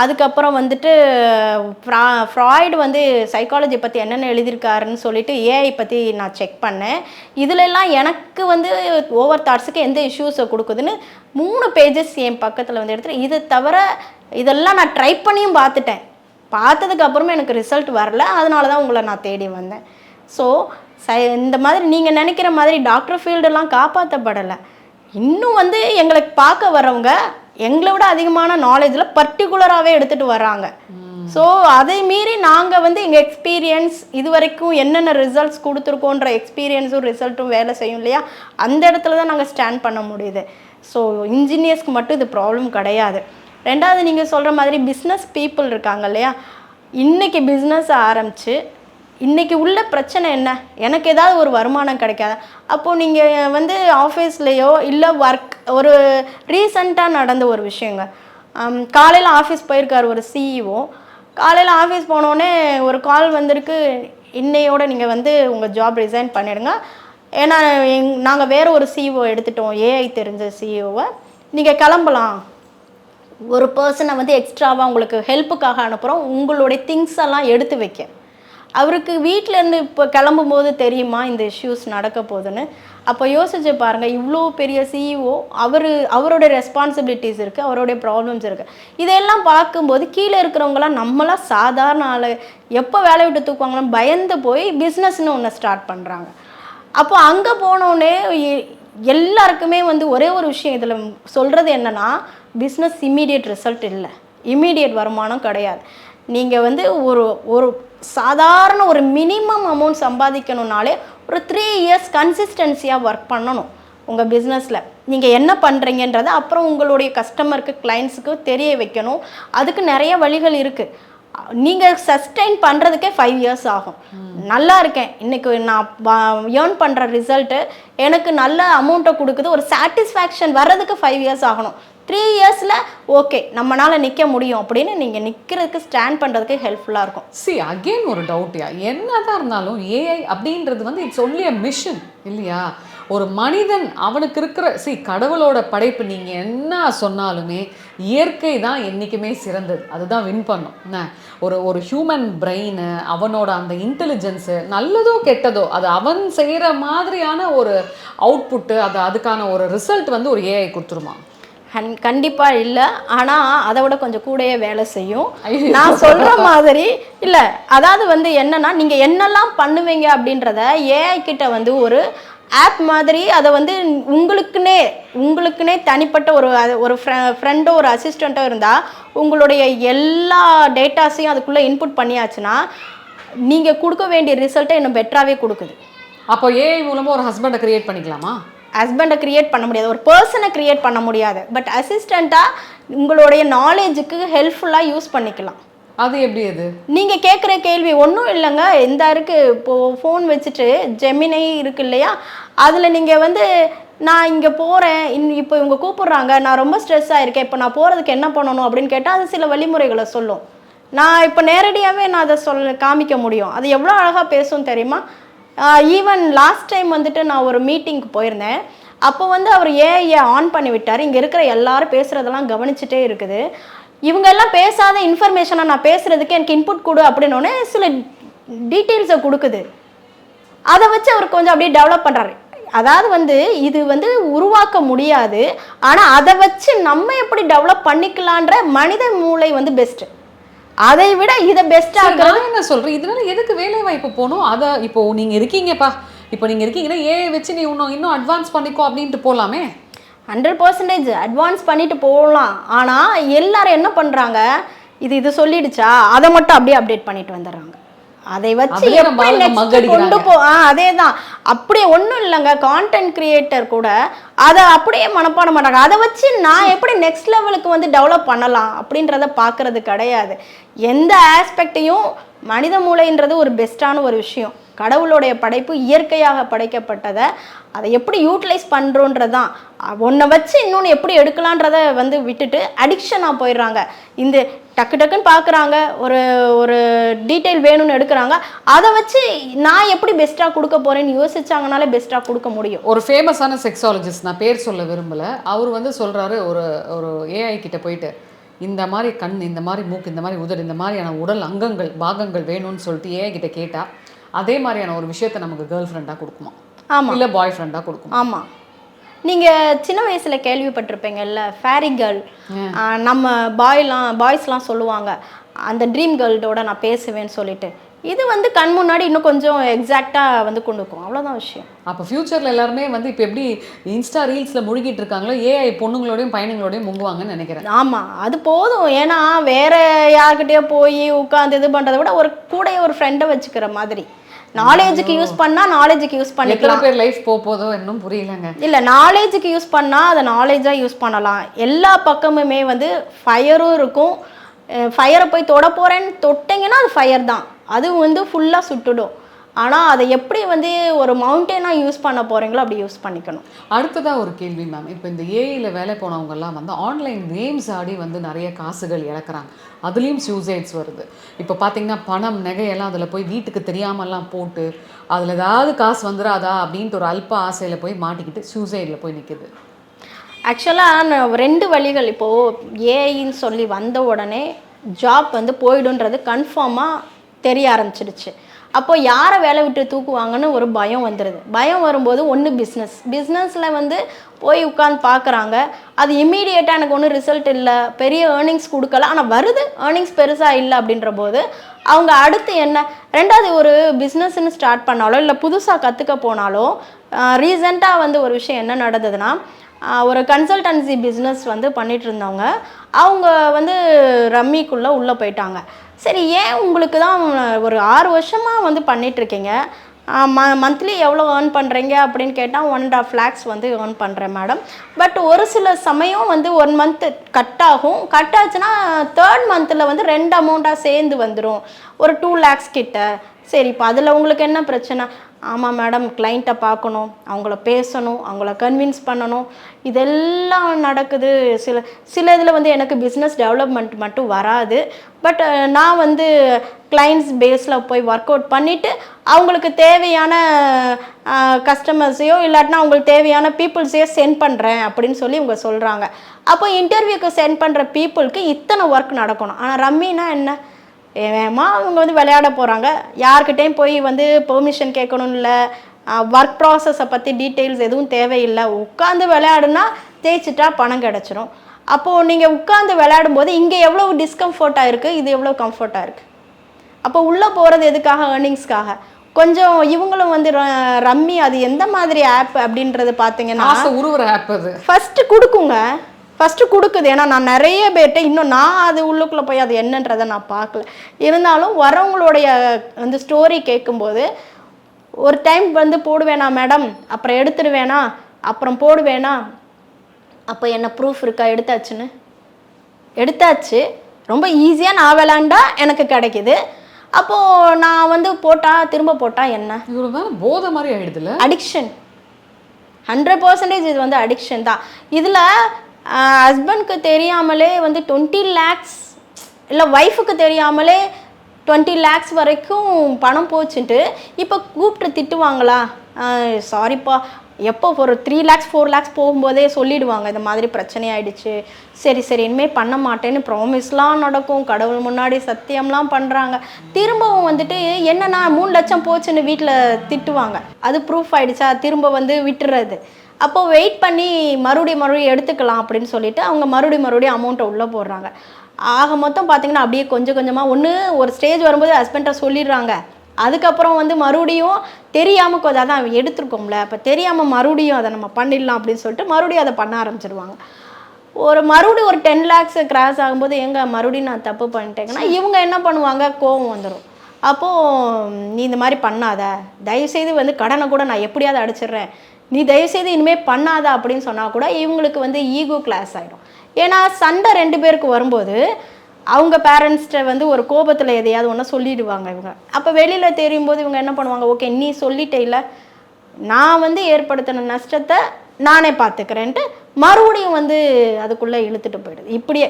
அதுக்கப்புறம் வந்துட்டு ஃப்ரா ஃப்ராய்டு வந்து சைக்காலஜி பற்றி என்னென்ன எழுதியிருக்காருன்னு சொல்லிட்டு ஏஐ பற்றி நான் செக் பண்ணேன். இதுலெல்லாம் எனக்கு வந்து ஓவர் தாட்ஸுக்கு எந்த இஷ்யூஸை கொடுக்குதுன்னு மூணு பேஜஸ் என் பக்கத்தில் வந்து எடுத்துகிட்டு இது தவிர இதெல்லாம் நான் ட்ரை பண்ணியும் பார்த்துட்டேன். பார்த்ததுக்கப்புறமா எனக்கு ரிசல்ட் வரல. அதனால தான் உங்களை நான் தேடி வந்தேன். ஸோ சை இந்த மாதிரி நீங்கள் நினைக்கிற மாதிரி டாக்டர் ஃபீல்டெல்லாம் காப்பாற்றப்படலை இன்னும் வந்து எங்களுக்கு பார்க்க வரவங்க எங்களை விட அதிகமான நாலேஜில் பர்டிகுலராகவே எடுத்துகிட்டு வர்றாங்க. ஸோ அதை மீறி நாங்கள் வந்து எங்கள் எக்ஸ்பீரியன்ஸ் இது வரைக்கும் என்னென்ன ரிசல்ட்ஸ் கொடுத்துருக்கோன்ற எக்ஸ்பீரியன்ஸும் ரிசல்ட்டும் வேலை செய்யும் இல்லையா? அந்த இடத்துல தான் நாங்கள் ஸ்டாண்ட் பண்ண முடியுது. ஸோ இன்ஜினியர்ஸ்க்கு மட்டும் இது ப்ராப்ளம் கிடையாது. ரெண்டாவது நீங்கள் சொல்கிற மாதிரி பிஸ்னஸ் பீப்புள் இருக்காங்க இல்லையா? இன்றைக்கி பிஸ்னஸ் ஆரம்பித்து இன்றைக்கி உள்ள பிரச்சனை என்ன? எனக்கு ஏதாவது ஒரு வருமானம் கிடைக்காது? அப்போது நீங்கள் வந்து ஆஃபீஸ்லேயோ இல்லை ஒர்க் ஒரு ரீசண்டாக நடந்த ஒரு விஷயங்க. காலையில் ஆஃபீஸ் போயிருக்கார் ஒரு சிஇஓ காலையில் ஆஃபீஸ் போனோடனே ஒரு கால் வந்திருக்கு. இன்னையோட நீங்கள் வந்து உங்கள் ஜாப் ரிசைன் பண்ணிடுங்க. ஏன்னா எங் நாங்கள் வேறு ஒரு சிஇஓ எடுத்துட்டோம். ஏஐ தெரிஞ்ச சிஇஓவை நீங்கள் கிளம்பலாம். ஒரு பர்சனை வந்து எக்ஸ்ட்ராவாக உங்களுக்கு ஹெல்ப்புக்காக அனுப்புகிறோம் உங்களுடைய திங்ஸ் எல்லாம் எடுத்து வைக்க. அவருக்கு வீட்டிலேருந்து இப்போ கிளம்பும்போது தெரியுமா இந்த இஷ்யூஸ் நடக்க போகுதுன்னு? அப்போ யோசிச்சு பாருங்கள் இவ்வளோ பெரிய சிஇஓ அவர் அவருடைய ரெஸ்பான்சிபிலிட்டிஸ் இருக்குது அவருடைய ப்ராப்ளம்ஸ் இருக்குது இதெல்லாம் பார்க்கும்போது கீழே இருக்கிறவங்களாம் நம்மளாம் சாதாரண ஆள். எப்போ வேலையை விட்டு தூக்குவாங்களோ பயந்து போய் பிஸ்னஸ்னு ஒன்று ஸ்டார்ட் பண்ணுறாங்க அப்போ அங்கே போனோடனே எல்லாருக்குமே வந்து ஒரே ஒரு விஷயம் இதில் சொல்கிறது என்னன்னா பிஸ்னஸ் இம்மீடியட் ரிசல்ட் இல்லை. இம்மீடியட் வருமானம் கிடையாது. நீங்கள் வந்து ஒரு ஒரு சாதாரண ஒரு மினிமம் அமௌண்ட் சம்பாதிக்கணும்னாலே ஒரு த்ரீ இயர்ஸ் கன்சிஸ்டன்சியாக ஒர்க் பண்ணணும். உங்கள் பிஸ்னஸில் நீங்கள் என்ன பண்ணுறீங்கன்றதை அப்புறம் உங்களுடைய கஸ்டமருக்கு கிளைண்ட்ஸுக்கு தெரிய வைக்கணும். அதுக்கு நிறைய வழிகள் இருக்குது நீங்கள் சஸ்டெயின் பண்ணுறதுக்கே ஃபைவ் இயர்ஸ் ஆகும். நல்லா இருக்கேன். இன்னைக்கு நான் ஏர்ன் பண்ணுற ரிசல்ட்டு எனக்கு நல்ல அமௌண்ட்டை கொடுக்குது. ஒரு சாட்டிஸ்ஃபேக்ஷன் வர்றதுக்கு ஃபைவ் இயர்ஸ் ஆகணும். த்ரீ இயர்ஸில் ஓகே நம்மளால் நிற்க முடியும் அப்படின்னு நீங்கள் நிற்கிறதுக்கு ஸ்டாண்ட் பண்ணுறதுக்கு ஹெல்ப்ஃபுல்லாக இருக்கும். சி அகெயின் ஒரு டவுட்யா என்னதான் இருந்தாலும் ஏஐ அப்படின்றது வந்து இட்ஸ் ஒன்லி அ மிஷன் இல்லையா? ஒரு மனிதன் அவனுக்கு இருக்கிற சி கடவுளோட படைப்பு நீங்கள் என்ன சொன்னாலுமே இயற்கை தான் என்றைக்குமே சிறந்தது. அதுதான் வின் பண்ணும். என்ன? ஒரு ஒரு ஹியூமன் பிரெயின் அவனோட அந்த இன்டெலிஜென்ஸு நல்லதோ கெட்டதோ அது அவன் செய்கிற மாதிரியான ஒரு அவுட்புட்டு அது அதுக்கான ஒரு ரிசல்ட் வந்து ஒரு ஏஐ கொடுத்துருமா? கண் கண்டிப்பாக இல்லை. ஆனால் அதை விட கொஞ்சம் கூடயே வேலை செய்யும். நான் சொல்கிற மாதிரி இல்லை அதாவது வந்து என்னன்னா நீங்கள் என்னெல்லாம் பண்ணுவீங்க அப்படின்றத ஏஐ கிட்ட வந்து ஒரு ஆப் மாதிரி அதை வந்து உங்களுக்குனே உங்களுக்குனே தனிப்பட்ட ஒரு ஒரு ஃப்ரெண்டோ ஒரு அசிஸ்டண்ட்டோ இருந்தால் உங்களுடைய எல்லா டேட்டாஸையும் அதுக்குள்ளே இன்புட் பண்ணியாச்சுன்னா நீங்கள் கொடுக்க வேண்டிய ரிசல்ட்டை இன்னும் பெட்டராகவே கொடுக்குது. அப்போ ஏஐ மூலமாக ஒரு ஹஸ்பண்டை கிரியேட் பண்ணிக்கலாமா? ஹஸ்பண்டை கிரியேட் பண்ண முடியாது. ஒரு பர்சனை கிரியேட் பண்ண முடியாது. பட் அசிஸ்டண்ட்டாக உங்களுடைய நாலேஜுக்கு ஹெல்ப்ஃபுல்லாக யூஸ் பண்ணிக்கலாம். அது எப்படி அது? நீங்கள் கேட்குற கேள்வி ஒன்றும் இல்லைங்க. இந்த இருக்குது இப்போது ஃபோன் வச்சுட்டு ஜெமினை இருக்கு இல்லையா? அதில் நீங்கள் வந்து நான் இங்கே போகிறேன் இன் இப்போ இவங்க கூப்பிடுறாங்க. நான் ரொம்ப ஸ்ட்ரெஸ் ஆயிருக்கேன் இப்போ நான் போகிறதுக்கு என்ன பண்ணணும்? அப்படின்னு கேட்டால் அது சில வழிமுறைகளை சொல்லும். நான் இப்போ நேரடியாகவே நான் அதை சொல்ல காமிக்க முடியும். அது எவ்வளோ அழகாக பேசும் தெரியுமா? ஈவன் லாஸ்ட் டைம் வந்துட்டு நான் ஒரு மீட்டிங்க்கு போயிருந்தேன். அப்போ வந்து அவர் ஏஐயை ஆன் பண்ணி விட்டார். இங்கே இருக்கிற எல்லாரும் பேசுகிறதெல்லாம் கவனிச்சுட்டே இருக்குது. இவங்க எல்லாம் பேசாத இன்ஃபர்மேஷனை நான் பேசுகிறதுக்கு எனக்கு இன்புட் கொடு அப்படின்னோடனே சில டீட்டெயில்ஸை கொடுக்குது. அதை வச்சு அவர் கொஞ்சம் அப்படியே டெவலப் பண்ணுறாரு அதாவது வந்து இது வந்து உருவாக்க முடியாது. ஆனால் அதை வச்சு நம்ம எப்படி டெவலப் பண்ணிக்கலான்ற மனித மூளை வந்து பெஸ்ட்டு அதை விட இதை பெஸ்ட்டாக என்ன சொல்றேன்? இதனால எதுக்கு வேலை வாய்ப்பு போகணும்? அதை இப்போ நீங்க இருக்கீங்கப்பா. இப்போ நீங்க இருக்கீங்கன்னா ஏஐ வச்சு நீ இன்னும் இன்னும் அட்வான்ஸ் பண்ணிக்கோ அப்படின்ட்டு போலாமே? ஹண்ட்ரட் பர்சன்டேஜ் அட்வான்ஸ் பண்ணிட்டு போகலாம். ஆனால் எல்லாரும் என்ன பண்ணுறாங்க இது இது சொல்லிடுச்சா? அதை மட்டும் அப்படியே அப்டேட் பண்ணிட்டு வந்துடுறாங்க. அதை வச்சு. கொண்டு போ ஆ அதே தான் அப்படியே ஒன்றும் இல்லைங்க கான்டென்ட் கிரியேட்டர் கூட அதை அப்படியே மனப்பாடம் பண்ணுறாங்க அதை வச்சு நான் எப்படி நெக்ஸ்ட் லெவலுக்கு வந்து டெவலப் பண்ணலாம் அப்படின்றத பார்க்கறது கிடையாது. எந்த ஆஸ்பெக்டையும் மனித மூளைன்றது ஒரு பெஸ்ட்டான ஒரு விஷயம். கடவுளுடைய படைப்பு இயற்கையாக படைக்கப்பட்டதை அதை எப்படி யூட்டிலைஸ் பண்ணுறோன்றது தான் ஒன்றை வச்சு இன்னொன்று எப்படி எடுக்கலான்றதை வந்து விட்டுட்டு அடிக்ஷனாக போயிடுறாங்க. இந்த டக்கு டக்குன்னு பார்க்குறாங்க ஒரு ஒரு டீட்டெயில் வேணும்னு எடுக்கிறாங்க. அதை வச்சு நான் எப்படி பெஸ்ட்டாக கொடுக்க போகிறேன்னு யோசிச்சாங்கனாலே பெஸ்ட்டாக கொடுக்க முடியும். ஒரு ஃபேமஸான செக்ஸாலஜிஸ்ட் நான் பேர் சொல்ல விரும்பல. அவர் வந்து சொல்றாரு ஒரு ஒரு ஏஐ கிட்ட போயிட்டு இந்த மாதிரி கண் இந்த மாதிரி மூக்கு இந்த மாதிரி உதடு இந்த மாதிரியான உடல் அங்கங்கள் பாகங்கள் வேணும்னு சொல்லிட்டு ஏஐ கிட்ட கேட்டா அதே மாதிரியான ஒரு விஷயத்தை நமக்கு கேர்ள் ஃப்ரெண்டாக கொடுக்குமா? ஆமாம் இல்ல பாய் ஃப்ரெண்டாக கொடுக்குமா? ஆமாம் நீங்கள் சின்ன வயசில் கேள்விப்பட்டிருப்பீங்கல்ல ஃபேரி கேர்ள் நம்ம பாய்லாம் பாய்ஸ்லாம் சொல்லுவாங்க அந்த ட்ரீம் கேர்ள்டோட நான் பேசுவேன்னு சொல்லிட்டு. இது வந்து கண் முன்னாடி இன்னும் கொஞ்சம் எக்ஸாக்டாக வந்து கொண்டு இருக்கும். அவ்வளோதான் விஷயம். அப்போ ஃபியூச்சர்ல எல்லாருமே வந்து இப்போ எப்படி இன்ஸ்டா ரீல்ஸ்ல முழுகிட்டு இருக்காங்களோ ஏஐ பொண்ணுங்களோடையும் பையனுங்களோடையும் முங்குவாங்கன்னு நினைக்கிறேன். ஆமாம் அது போதும். ஏன்னா வேற யார்கிட்டயோ போய் உட்காந்து இது பண்ணுறதை விட ஒரு கூடயே ஒரு ஃப்ரெண்டை வச்சுக்கிற மாதிரி. நாலேஜுக்கு யூஸ் பண்ணால் நாலேஜுக்கு யூஸ் பண்ணிக்கலாம். பேர் லைஃப் போக போதோ இன்னும் புரியலங்க. இல்லை நாலேஜுக்கு யூஸ் பண்ணால் அதை நாலேஜாக யூஸ் பண்ணலாம். எல்லா பக்கமுமே வந்து ஃபயரும் இருக்கும். ஃபயரை போய் தொட போகிறேன்னு தொட்டிங்கன்னா அது ஃபயர் தான். அது வந்து ஃபுல்லாக சுட்டுடும். ஆனால் அதை எப்படி வந்து ஒரு மவுண்டெயினாக யூஸ் பண்ண போகிறீங்களோ அப்படி யூஸ் பண்ணிக்கணும். அடுத்ததா ஒரு கேள்வி மேம் இப்போ இந்த ஏஐல வேலை போனவங்க எல்லாம் வந்து ஆன்லைன் கேம்ஸ் ஆடி வந்து நிறைய காசுகள் இழக்கிறாங்க. அதுலேயும் சூசைட்ஸ் வருது. இப்போ பார்த்தீங்கன்னா பணம் நகையெல்லாம் அதில் போய் வீட்டுக்கு தெரியாமலாம் போட்டு அதில் ஏதாவது காசு வந்துடாதா அப்படின்ட்டு ஒரு அல்ப ஆசையில் போய் மாட்டிக்கிட்டு சூசைடில் போய் நிற்குது ஆக்சுவலாக ரெண்டு வழிகள். இப்போது ஏஐன்னு சொல்லி வந்த உடனே ஜாப் வந்து போயிடுன்றது கன்ஃபார்மாக தெரிய ஆரம்பிச்சிடுச்சு. அப்போ யாரை வேலை விட்டு தூக்குவாங்கன்னு ஒரு பயம் வந்துடுது பயம் வரும்போது ஒன்று பிஸ்னஸ் பிஸ்னஸில் வந்து போய் உட்காந்து பார்க்குறாங்க. அது இம்மீடியட்டாக எனக்கு ஒன்றும் ரிசல்ட் இல்லை. பெரிய ஏர்னிங்ஸ் கொடுக்கல. ஆனால் வருது. ஏர்னிங்ஸ் பெருசாக இல்லை அப்படின்ற போது அவங்க அடுத்து என்ன? ரெண்டாவது ஒரு பிஸ்னஸ்ன்னு ஸ்டார்ட் பண்ணாலோ இல்லை புதுசாக கற்றுக்க போனாலோ ரீசெண்டாக வந்து ஒரு விஷயம் என்ன நடந்ததுன்னா ஒரு கன்சல்டன்சி பிஸ்னஸ் வந்து பண்ணிகிட்ருந்தவங்க இருந்தவங்க. அவங்க வந்து ரம்மிக்குள்ளே உள்ளே போயிட்டாங்க. சரி ஏன் உங்களுக்கு தான் ஒரு ஆறு வருஷமாக வந்து பண்ணிகிட்ருக்கீங்க ம மந்த்லி எவ்வளோ ஏர்ன் பண்ணுறீங்க அப்படின்னு கேட்டால் ஒன் அண்ட் ஆஃப் லேக்ஸ் வந்து ஏர்ன் பண்ணுறேன் மேடம் பட் ஒரு சில சமயம் வந்து ஒன் மந்த்து கட் ஆகும். கட் ஆச்சுன்னா தேர்ட் மந்தில் வந்து ரெண்டு அமௌண்ட்டாக சேர்ந்து வந்துடும் ஒரு டூ லேக்ஸ் கிட்ட. சரி இப்போ அதில் உங்களுக்கு என்ன பிரச்சனை? ஆமாம் மேடம் கிளைண்ட்டை பார்க்கணும் அவங்கள பேசணும் அவங்கள கன்வின்ஸ் பண்ணணும். இதெல்லாம் நடக்குது. சில சில இதில் வந்து எனக்கு பிஸ்னஸ் டெவலப்மெண்ட் மட்டும் வராது. பட் நான் வந்து கிளைண்ட்ஸ் பேஸில் போய் ஒர்க் அவுட் பண்ணிவிட்டு அவங்களுக்கு தேவையான கஸ்டமர்ஸையோ இல்லாட்டினா அவங்களுக்கு தேவையான பீப்புள்ஸையோ சென்ட் பண்ணுறேன் அப்படின்னு சொல்லி இவங்க சொல்கிறாங்க அப்போ இன்டர்வியூக்கு சென்ட் பண்ணுற பீப்புளுக்கு இத்தனை ஒர்க் நடக்கணும். ஆனால் ரம்மினா என்ன? வேகமா அவங்க வந்து விளையாட போகிறாங்க யார்கிட்டயும் போய் வந்து பெர்மிஷன் கேட்கணும் இல்லை. ஒர்க் ப்ராசஸை பற்றி டீட்டெயில்ஸ் எதுவும் தேவையில்லை. உட்காந்து விளையாடுனா ஜெயிச்சிட்டா பணம் கிடச்சிரும். அப்போது நீங்கள் உட்காந்து விளையாடும் போது இங்கே எவ்வளோ டிஸ்கம்ஃபர்ட்டாக இருக்குது இது எவ்வளோ கம்ஃபர்ட்டாக இருக்குது அப்போ உள்ளே போகிறது எதுக்காக? ஏர்னிங்ஸ்க்காக கொஞ்சம் இவங்களும் வந்து ரம்மி அது எந்த மாதிரி ஆப் அப்படின்றது பார்த்தீங்கன்னா உருவுற ஆப் அது. ஃபஸ்ட்டு கொடுக்குங்க. ஃபஸ்ட்டு கொடுக்குது. ஏன்னா நான் நிறைய பேர்கிட்ட இன்னும் நான் அது உள்ளுக்குள்ளே போய் அது என்னன்றதை நான் பார்க்கல. இருந்தாலும் வரவங்களுடைய வந்து ஸ்டோரி கேட்கும்போது ஒரு டைம் வந்து போடுவேனா மேடம் அப்புறம் எடுத்துடுவேனா அப்புறம் போடுவேனா அப்போ என்ன ப்ரூஃப் இருக்கா எடுத்தாச்சுன்னு? எடுத்தாச்சு. ரொம்ப ஈஸியாக நான் விளாண்டா எனக்கு கிடைக்குது. அப்போது நான் வந்து போட்டால் திரும்ப போட்டால் என்ன? ஒரு வேற போதை மாதிரி ஆயிடுதுல்ல? அடிக்ஷன் ஹண்ட்ரட் பர்சன்டேஜ் இது வந்து அடிக்ஷன் தான். இதில் ஹஸ்பண்ட்க்கு தெரியாமலே வந்து டுவெண்ட்டி லேக்ஸ் இல்லை ஒய்ஃபுக்கு தெரியாமலே டுவெண்ட்டி லேக்ஸ் வரைக்கும் பணம் போச்சுன்ட்டு இப்போ கூப்பிட்டு திட்டுவாங்களா? சாரிப்பா எப்போ ஒரு த்ரீ லேக்ஸ் ஃபோர் லேக்ஸ் போகும்போதே சொல்லிடுவாங்க இந்த மாதிரி பிரச்சனை ஆயிடுச்சு சரி சரி இனிமேல் பண்ண மாட்டேன்னு ப்ராமிஸ்லாம் நடக்கும். கடவுள் முன்னாடி சத்தியம்லாம் பண்ணுறாங்க திரும்பவும் வந்துட்டு என்னன்னா மூணு லட்சம் போச்சுன்னு வீட்டில் திட்டுவாங்க. அது ப்ரூஃப் ஆயிடுச்சா? திரும்ப வந்து விட்டுறது. அப்போ வெயிட் பண்ணி மறுபடியும் மறுபடியும் எடுத்துக்கலாம் அப்படின்னு சொல்லிட்டு அவங்க மறுபடியும் மறுபடியும் அமௌண்ட்டை உள்ளே போடுறாங்க. ஆக மொத்தம் பார்த்தீங்கன்னா அப்படியே கொஞ்சம் கொஞ்சமாக ஒன்று ஒரு ஸ்டேஜ் வரும்போது ஹஸ்பண்ட்டை சொல்லிடுறாங்க. அதுக்கப்புறம் வந்து மறுபடியும் தெரியாமல் கொஞ்சம் அதான் எடுத்திருக்கோம்ல அப்போ தெரியாமல் மறுபடியும் அதை நம்ம பண்ணிடலாம் அப்படின்னு சொல்லிட்டு மறுபடியும் அதை பண்ண ஆரம்பிச்சிருவாங்க. ஒரு மறுபடியும் ஒரு டென் லேக்ஸ் கிராஸ் ஆகும்போது எங்க மறுபடியும் நான் தப்பு பண்ணிட்டேங்கன்னா இவங்க என்ன பண்ணுவாங்க? கோவம் வந்துடும் அப்போது நீ இந்த மாதிரி பண்ணாத. தயவுசெய்து வந்து கடனை கூட நான் எப்படியாவது அடிச்சிடுறேன். நீ தயவுசெய்து இனிமேல் பண்ணாத அப்படின்னு சொன்னால் கூட இவங்களுக்கு வந்து ஈகோ கிளாஸ் ஆகிடும் ஏன்னா சண்டை ரெண்டு பேருக்கு வரும்போது அவங்க பேரண்ட்ஸ்கிட்ட வந்து ஒரு கோபத்தில் எதையாவது ஒன்று சொல்லிடுவாங்க இவங்க. அப்போ வெளியில் தெரியும் போது இவங்க என்ன பண்ணுவாங்க? ஓகே நீ சொல்லிட்டே இல்லை. நான் வந்து ஏற்படுத்தின நஷ்டத்தை நானே பார்த்துக்கிறேன்ட்டு மறுபடியும் வந்து அதுக்குள்ளே இழுத்துட்டு போயிடுது. இப்படியே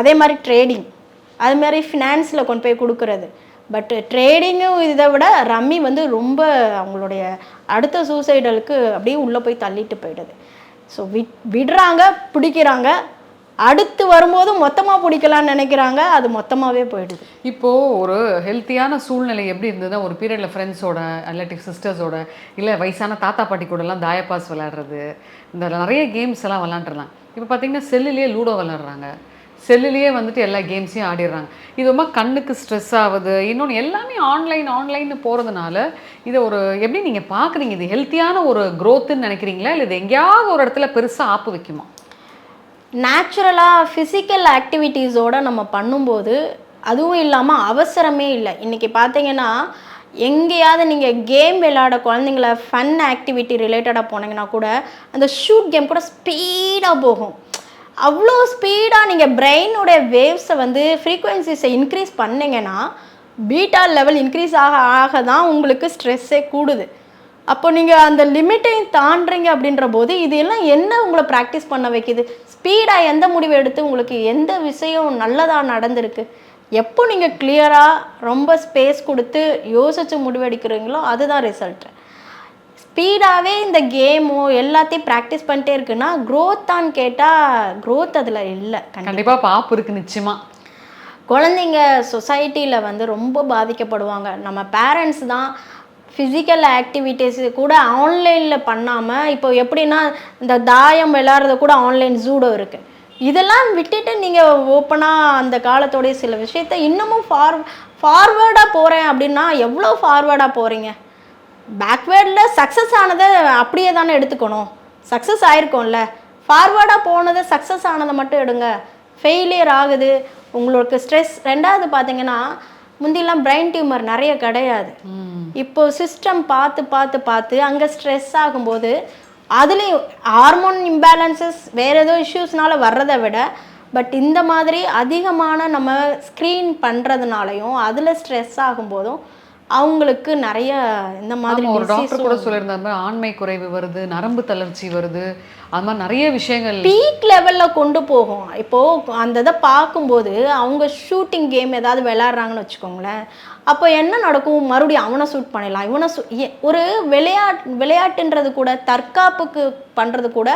அதே மாதிரி ட்ரேடிங் அது மாதிரி ஃபினான்ஸில் கொண்டு போய் கொடுக்குறது. பட் ட்ரேடிங்கும் இதை விட ரம்மி வந்து ரொம்ப அவங்களுடைய அடுத்த சூசைடலுக்கு அப்படியே உள்ளே போய் தள்ளிட்டு போயிடுது. ஸோ விட் விடுறாங்க பிடிக்கிறாங்க. அடுத்து வரும்போது மொத்தமாக பிடிக்கலான்னு நினைக்கிறாங்க அது மொத்தமாகவே போயிடுது. இப்போது ஒரு ஹெல்த்தியான சூழ்நிலை எப்படி இருந்ததுன்னா ஒரு பீரியடில் ஃப்ரெண்ட்ஸோட இல்லாட்டி சிஸ்டர்ஸோட இல்லை வயசான தாத்தா பாட்டி கூடலாம் தாயப்பாஸ் விளையாடுறது இந்த நிறைய கேம்ஸ் எல்லாம் விளாண்டுருந்தாங்க இப்போ பார்த்தீங்கன்னா செல்லுலேயே லூடோ விளாட்றாங்க செல்லுலேயே வந்துட்டு எல்லா கேம்ஸையும் ஆடிடுறாங்க. இது ரொம்ப கண்ணுக்கு ஸ்ட்ரெஸ் ஆகுது. இன்னொன்று எல்லாமே ஆன்லைன் ஆன்லைன்னு போகிறதுனால இதை ஒரு எப்படி நீங்கள் பார்க்குறீங்க இது ஹெல்த்தியான ஒரு க்ரோத்துன்னு நினைக்கிறீங்களா? இல்லை இது எங்கேயாவது ஒரு இடத்துல பெருசாக ஆப்பு வைக்குமா? நேச்சுரலாக ஃபிசிக்கல் ஆக்டிவிட்டீஸோடு நம்ம பண்ணும்போது அதுவும் இல்லாமல் அவசரமே இல்லை. இன்றைக்கி பார்த்தீங்கன்னா எங்கேயாவது நீங்கள் கேம் விளையாட குழந்தைங்கள ஃபன் ஆக்டிவிட்டி ரிலேட்டடாக போனீங்கன்னா கூட அந்த ஷூட் கேம் கூட ஸ்பீடாக போகும். அவ்வளோ ஸ்பீடாக நீங்கள் பிரெயினோட வேவ்ஸை வந்து ஃப்ரீக்குவென்சிஸை இன்க்ரீஸ் பண்ணிங்கன்னா பீட்டா லெவல் இன்க்ரீஸ் ஆக ஆக தான் உங்களுக்கு ஸ்ட்ரெஸ்ஸே கூடுது. அப்போ நீங்கள் அந்த லிமிட்டையும் தாண்டுறீங்க அப்படின்ற போது இது எல்லாம் என்ன உங்களை ப்ராக்டிஸ் பண்ண வைக்குது? ஸ்பீடாக எந்த முடிவு எடுத்து உங்களுக்கு எந்த விஷயம் நல்லதாக நடந்திருக்கு? எப்போ நீங்கள் கிளியராக ரொம்ப ஸ்பேஸ் கொடுத்து யோசித்து முடிவெடுக்கிறீங்களோ அதுதான் ரிசல்ட் ஸ்பீடாகவே இந்த கேமோ எல்லாத்தையும் ப்ராக்டிஸ் பண்ணிட்டே இருக்குன்னா க்ரோத்தான்னு கேட்டால் க்ரோத் அதில் இல்லை கண்டிப்பாக இப்போ ஆப்பு இருக்குது நிச்சயமாக குழந்தைங்க சொசைட்டியில் வந்து ரொம்ப பாதிக்கப்படுவாங்க. நம்ம பேரண்ட்ஸ் தான் ஃபிசிக்கல் ஆக்டிவிட்டீஸ் கூட ஆன்லைனில் பண்ணாமல் இப்போ எப்படின்னா இந்த தாயம் விளாட்றது கூட ஆன்லைன் ஜூடோ இருக்குது இதெல்லாம் விட்டுட்டு நீங்கள் ஓப்பனாக அந்த காலத்தோடைய சில விஷயத்த இன்னமும் ஃபார் ஃபார்வேர்டாக போகிறேன் அப்படின்னா எவ்வளோ ஃபார்வேர்டாக போகிறீங்க பேக்வேர்டில் சக்ஸஸ் ஆனதை அப்படியே தானே எடுத்துக்கணும். சக்ஸஸ் ஆயிருக்கோம்ல. ஃபார்வேர்டாக போனதை சக்ஸஸ் ஆனதை மட்டும் எடுங்க. ஃபெயிலியர் ஆகுது. உங்களுக்கு ஸ்ட்ரெஸ் ரெண்டாவது பார்த்தீங்கன்னா முந்திலாம் பிரெயின் டியூமர் நிறைய கிடையாது. இப்போ சிஸ்டம் பார்த்து பார்த்து பார்த்து அங்கே ஸ்ட்ரெஸ் ஆகும்போது அதுலேயும் ஹார்மோன் இம்பேலன்சஸ் வேறு ஏதோ இஷ்யூஸ்னால வர்றதை விட பட் இந்த மாதிரி அதிகமான நம்ம ஸ்க்ரீன் பண்ணுறதுனாலையும் அதில் ஸ்ட்ரெஸ் ஆகும்போதும் அவங்களுக்கு நிறைய இந்த மாதிரி ஒரு டாக்டர் கூட சொல்லியிருந்தார் ஆண்மை குறைவு வருது நரம்பு தளர்ச்சி வருது. அது மாதிரி நிறைய விஷயங்கள். பீக் லெவலில் கொண்டு போகும். இப்போது அந்த இதை பார்க்கும்போது அவங்க ஷூட்டிங் கேம் ஏதாவது விளையாடுறாங்கன்னு வச்சுக்கோங்களேன். அப்போ என்ன நடக்கும்? மறுபடியும் அவனை ஷூட் பண்ணிடலாம். இவனை சு ஒரு விளையாட் விளையாட்டுன்றது கூட தற்காப்புக்கு பண்ணுறது கூட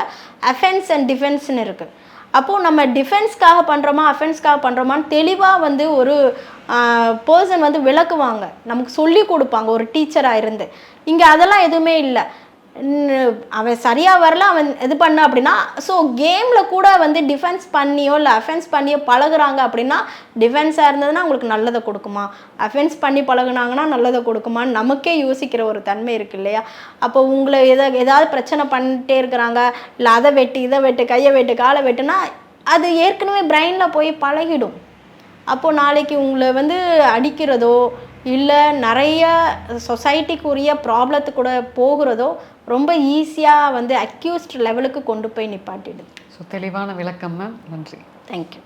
அஃபென்ஸ் அண்ட் டிஃபென்ஸ்னு இருக்குது அப்போது நம்ம டிஃபென்ஸ்க்காக பண்ணுறோமா அஃபென்ஸ்க்காக பண்ணுறோமான்னு தெளிவாக வந்து ஒரு பர்சன் வந்து விளக்குவாங்க. நமக்கு சொல்லி கொடுப்பாங்க ஒரு டீச்சராக இருந்து. இங்கே அதெல்லாம் எதுவுமே இல்லை. அவன் சரியாக வரல அவன் இது பண்ண அப்படின்னா ஸோ கேமில் கூட வந்து டிஃபென்ஸ் பண்ணியோ இல்லை அஃபென்ஸ் பண்ணியோ பழகுறாங்க அப்படின்னா டிஃபென்ஸாக இருந்ததுன்னா அவங்களுக்கு நல்லதை கொடுக்குமா? அஃபென்ஸ் பண்ணி பழகுனாங்கன்னா நல்லதை கொடுக்குமான்னு நமக்கே யோசிக்கிற ஒரு தன்மை இருக்கு இல்லையா? அப்போ உங்களை எதை ஏதாவது பிரச்சனை பண்ணிட்டே இருக்கிறாங்க இல்லை அதை வெட்டு இதை வெட்டு கையை வெட்டு காலை வெட்டுனா அது ஏற்கனவே பிரெயினில் போய் பழகிடும். அப்போது நாளைக்கு உங்களை வந்து அடிக்கிறதோ இல்லை நிறைய சொசைட்டிக்குரிய ப்ராப்ளத்து கூட போகிறதோ ரொம்ப ஈஸியாக வந்து அக்யூஸ்ட் லெவலுக்கு கொண்டு போய் நிப்பாட்டிடுது. ஸோ தெளிவான விளக்கம் மேம் நன்றி. தேங்க்யூ